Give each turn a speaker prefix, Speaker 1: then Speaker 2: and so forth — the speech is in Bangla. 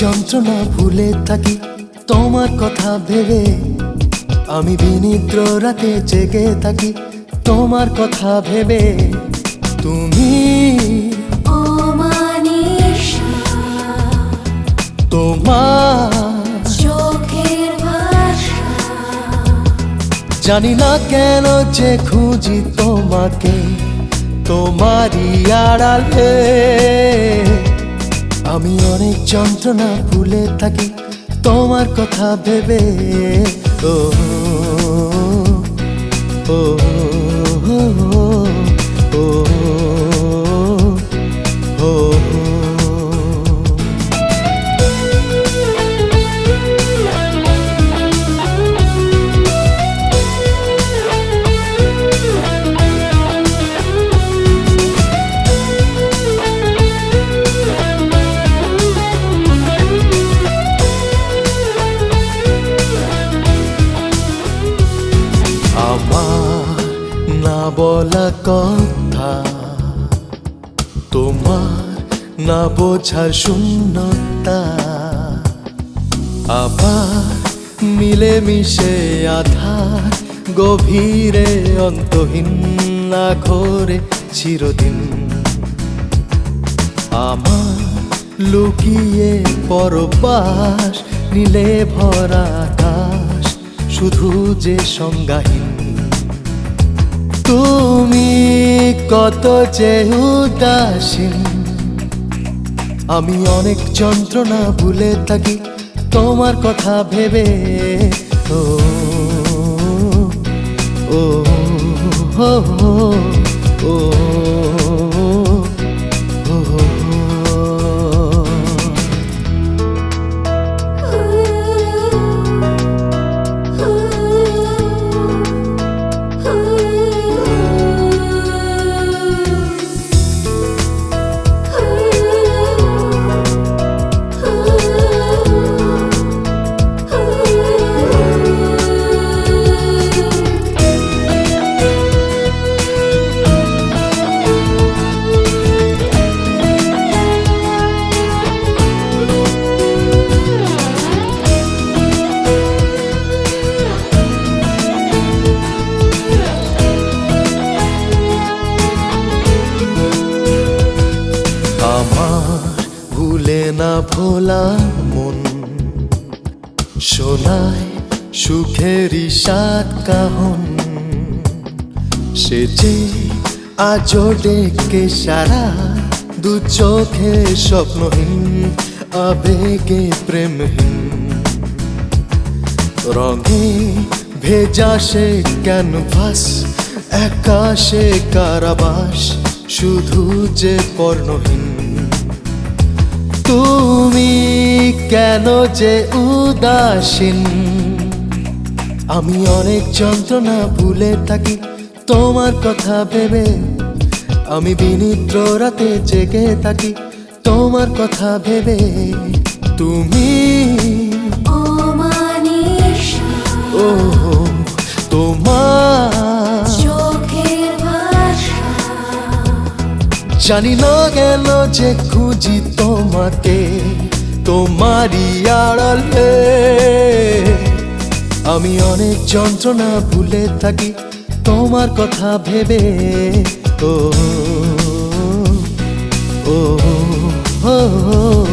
Speaker 1: যন্ত্রণা ভুলে থাকি তোমার কথা ভেবে। আমি বিনিদ্র রাতে জেগে থাকি তোমার কথা ভেবে। তুমি তোমার জানি না কেন যে খুঁজি তোমাকে, তোমারই আড়ালে। আমি অনেক যন্ত্রণা ভুলে থাকি তোমার কথা ভেবে ও ও বলা কথা। তোমার না বোঝার শূন্যতা। আবার মিলে মিশে আধার, গভীরে অন্তহীন না ঘরে চিরদিন। আমার লুকিয়ে পরবাস নীলে ভরা আকাশ শুধু যে সংজ্ঞাহীন। তুমি কত যে আমি অনেক যন্ত্রণা ভুলে থাকি তোমার কথা ভেবে ও ও ও ও ভোলা মন শোনায় সুখেরই সাত কাহন। সে যে ডেকে সারা দু চোখে স্বপ্নহীন, আবেগে প্রেমহীন। রঙে ভেজা সে ক্যানভাস একাশে কারাবাস, শুধু যে পর্ণহীন। তুমি কেন যে উদাসীন? আমি অনেক যন্ত্রণা ভুলে থাকি তোমার কথা ভেবে। আমি বিনিদ্র রাতে জেগে থাকি তোমার কথা ভেবে। তুমি জানি না গেল যে খুঁজি তোমাকে তোমারই আড়ালে আমি অনেক যন্ত্রণা ভুলে থাকি তোমার কথা ভেবে ও ও ও